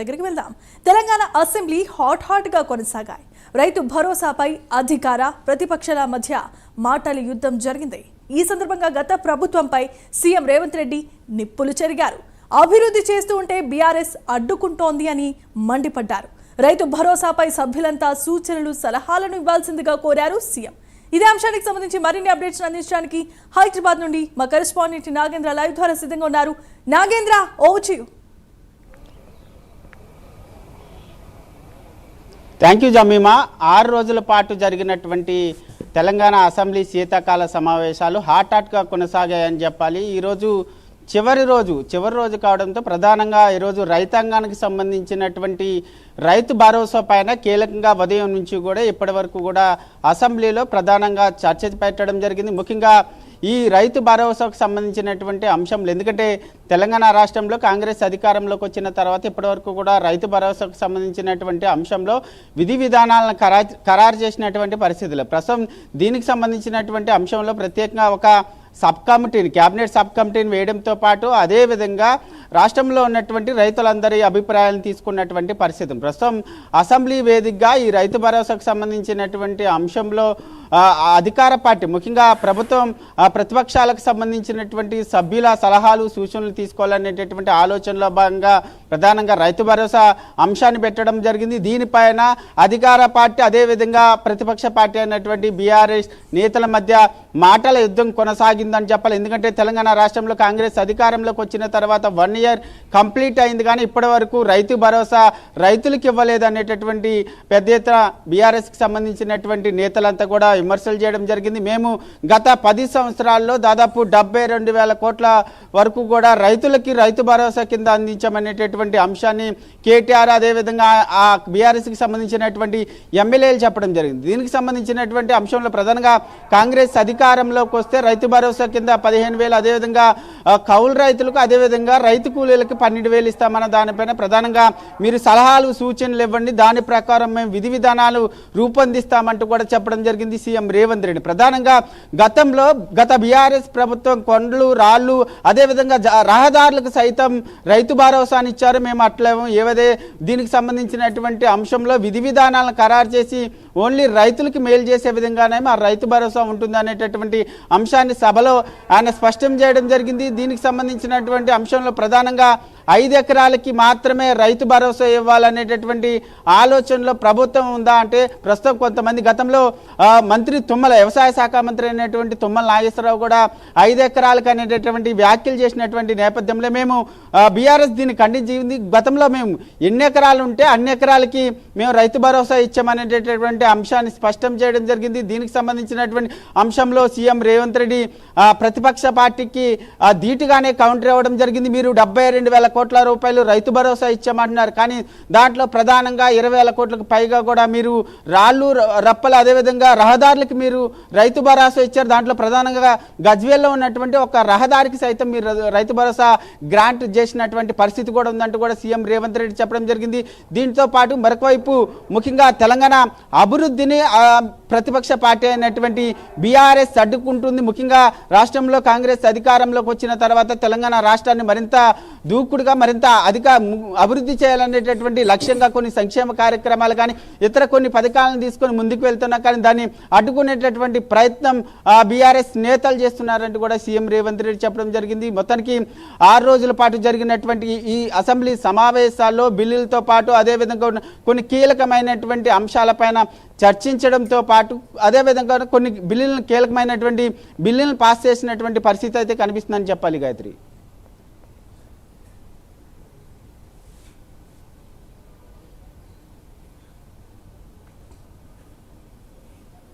దగ్గరికి వెళ్దాం. Telangana assembly hot హాట్గా కొనసాగాయి. రైతు భరోసాపై అధికార ప్రతిపక్షాల మధ్య మాటల యుద్ధం జరిగింది. ఈ సందర్భంగా గత ప్రభుత్వంపై సీఎం రేవంత్ రెడ్డి నిప్పులు చెరిగారు. అభివృద్ధి చేస్తూ ఉంటే బీఆర్ఎస్ అడ్డుకుంటోంది అని మండిపడ్డారు. రైతు భరోసాపై సభ్యులంతా సూచనలు సలహాలను ఇవ్వాల్సిందిగా కోరారు సీఎం. ఇదే అంశానికి సంబంధించి మరిన్ని అప్డేట్స్ అందించడానికి హైదరాబాద్ నుండి మా కరెస్పాండెంట్ నాగేంద్ర లైవ్ ద్వారా సిద్ధంగా ఉన్నారు. Nagendra over to you. Thank you Jemimah ఆరు రోజుల పాటు జరిగినటువంటి తెలంగాణ అసెంబ్లీ శీతాకాల సమావేశాలు హాట్ హాట్గా కొనసాగాయని చెప్పాలి. ఈరోజు చివరి రోజు చివరి రోజు కావడంతో ప్రధానంగా ఈరోజు రైతాంగానికి సంబంధించినటువంటి రైతు భరోసా పైన కీలకంగా ఉదయం నుంచి కూడా ఇప్పటి వరకు కూడా అసెంబ్లీలో ప్రధానంగా చర్చ పెట్టడం జరిగింది. ముఖ్యంగా ఈ రైతు భరోసాకు సంబంధించినటువంటి అంశంలు ఎందుకంటే తెలంగాణ రాష్ట్రంలో కాంగ్రెస్ అధికారంలోకి వచ్చిన తర్వాత ఇప్పటివరకు కూడా రైతు భరోసాకు సంబంధించినటువంటి అంశంలో విధి విధానాలను ఖరారు ఖరారు చేసినటువంటి పరిస్థితులు. ప్రస్తుతం దీనికి సంబంధించినటువంటి అంశంలో ప్రత్యేకంగా ఒక సబ్ కమిటీని క్యాబినెట్ సబ్ కమిటీని వేయడంతో పాటు అదేవిధంగా రాష్ట్రంలో ఉన్నటువంటి రైతులందరి అభిప్రాయాలను తీసుకున్నటువంటి పరిస్థితి ప్రస్తుతం అసెంబ్లీ వేదికగా ఈ రైతు భరోసాకు సంబంధించినటువంటి అంశంలో అధికార పార్టీ ముఖ్యంగా ప్రభుత్వం ప్రతిపక్షాలకు సంబంధించినటువంటి సభ్యుల సలహాలు సూచనలు తీసుకోవాలనేటటువంటి ఆలోచనలో భాగంగా ప్రధానంగా రైతు భరోసా అంశాన్ని పెట్టడం జరిగింది. దీనిపైన అధికార పార్టీ అదేవిధంగా ప్రతిపక్ష పార్టీ అయినటువంటి బీఆర్ఎస్ నేతల మధ్య మాటల యుద్ధం కొనసాగింది. అయిందని చెప్పాలి. ఎందుకంటే తెలంగాణ రాష్ట్రంలో కాంగ్రెస్ అధికారంలోకి వచ్చిన తర్వాత వన్ ఇయర్ కంప్లీట్ అయింది కానీ ఇప్పటి వరకు రైతు భరోసా రైతులకు ఇవ్వలేదు అనేటటువంటి పెద్ద ఎత్తున బీఆర్ఎస్కి సంబంధించినటువంటి నేతలంతా కూడా విమర్శలు చేయడం జరిగింది. మేము గత పది సంవత్సరాల్లో దాదాపు డెబ్బై రెండు వేల కోట్ల వరకు కూడా రైతులకి రైతు భరోసా కింద అందించమనేటటువంటి అంశాన్ని కేటీఆర్ అదేవిధంగా ఆ బీఆర్ఎస్కి సంబంధించినటువంటి ఎమ్మెల్యేలు చెప్పడం జరిగింది. దీనికి సంబంధించినటువంటి అంశంలో ప్రధానంగా కాంగ్రెస్ అధికారంలోకి వస్తే రైతు భరోసా కింద పదిహేను వేలు అదేవిధంగా కౌలు రైతులకు అదేవిధంగా రైతు కూలీలకు పన్నెండు వేలు ఇస్తామన్న దానిపైన ప్రధానంగా మీరు సలహాలు సూచనలు ఇవ్వండి. దాని ప్రకారం మేము విధి విధానాలు రూపొందిస్తామంటూ కూడా చెప్పడం జరిగింది సీఎం రేవంత్ రెడ్డి. ప్రధానంగా గతంలో గత బీఆర్ఎస్ ప్రభుత్వం కొండలు రాళ్ళు అదేవిధంగా జ- రహదారులకు సైతం రైతు భరోసాని ఇచ్చారు. మేము అట్లేము. ఏవదే దీనికి సంబంధించినటువంటి అంశంలో విధి విధానాలను ఖరారు చేసి ఓన్లీ రైతులకి మేలు చేసే విధంగానే మా రైతు భరోసా ఉంటుంది అనేటటువంటి అంశాన్ని సభలో ఆయన స్పష్టం చేయడం జరిగింది. దీనికి సంబంధించినటువంటి అంశంలో ప్రధానంగా ఐదు ఎకరాలకి మాత్రమే రైతు భరోసా ఇవ్వాలనేటటువంటి ఆలోచనలో ప్రభుత్వం ఉందా అంటే ప్రస్తుతం కొంతమంది గతంలో మంత్రి తుమ్మల వ్యవసాయ శాఖ మంత్రి అయినటువంటి తుమ్మల నాగేశ్వరరావు కూడా ఐదు ఎకరాలకు అనేటటువంటి వ్యాఖ్యలు చేసినటువంటి నేపథ్యంలో మేము బీఆర్ఎస్ దీన్ని ఖండించింది. గతంలో మేము ఎన్ని ఎకరాలు ఉంటే అన్ని ఎకరాలకి మేము రైతు భరోసా ఇచ్చామనేటటువంటి అంశాన్ని స్పష్టం చేయడం జరిగింది. దీనికి సంబంధించినటువంటి అంశంలో సీఎం రేవంత్ రెడ్డి ప్రతిపక్ష పార్టీకి ధీటుగానే కౌంటర్ ఇవ్వడం జరిగింది. మీరు డెబ్బై రెండు వేల కోట్ల రూపాయలు రైతు భరోసా ఇచ్చామంటున్నారు. కానీ దాంట్లో ప్రధానంగా ఇరవై వేల కోట్లకు పైగా కూడా మీరు రాళ్ళు రప్పలు అదేవిధంగా రహదారులకు మీరు రైతు భరోసా ఇచ్చారు. దాంట్లో ప్రధానంగా గజ్వేల్లో ఉన్నటువంటి ఒక రహదారికి సైతం మీరు రైతు భరోసా గ్రాంట్ చేసినటువంటి పరిస్థితి కూడా ఉందంటూ కూడా సీఎం రేవంత్ రెడ్డి చెప్పడం జరిగింది. దీంతో పాటు మరొకవైపు ముఖ్యంగా తెలంగాణ అభివృద్ధిని ప్రతిపక్ష పార్టీ అయినటువంటి బీఆర్ఎస్ అడ్డుకుంటుంది. ముఖ్యంగా రాష్ట్రంలో కాంగ్రెస్ అధికారంలోకి వచ్చిన తర్వాత తెలంగాణ రాష్ట్రాన్ని మరింత దూకుడుగా మరింత అధిక అభివృద్ధి చేయాలనేటటువంటి లక్ష్యంగా కొన్ని సంక్షేమ కార్యక్రమాలు కానీ ఇతర కొన్ని పథకాలను తీసుకొని ముందుకు వెళ్తున్నా కానీ దాన్ని అడ్డుకునేటటువంటి ప్రయత్నం బీఆర్ఎస్ నేతలు చేస్తున్నారంటూ కూడా సీఎం రేవంత్ రెడ్డి చెప్పడం జరిగింది. మొత్తానికి ఆరు రోజుల పాటు జరిగినటువంటి ఈ- అసెంబ్లీ సమావేశాల్లో బిల్లులతో పాటు అదేవిధంగా కొన్ని కీలకమైనటువంటి అంశాలపైన చర్చించడంతో పాటు అదేవిధంగా కొన్ని బిల్లులను కీలకమైనటువంటి బిల్లులను పాస్ చేసినటువంటి పరిస్థితి అయితే కనిపిస్తుందని చెప్పాలి గాయత్రి.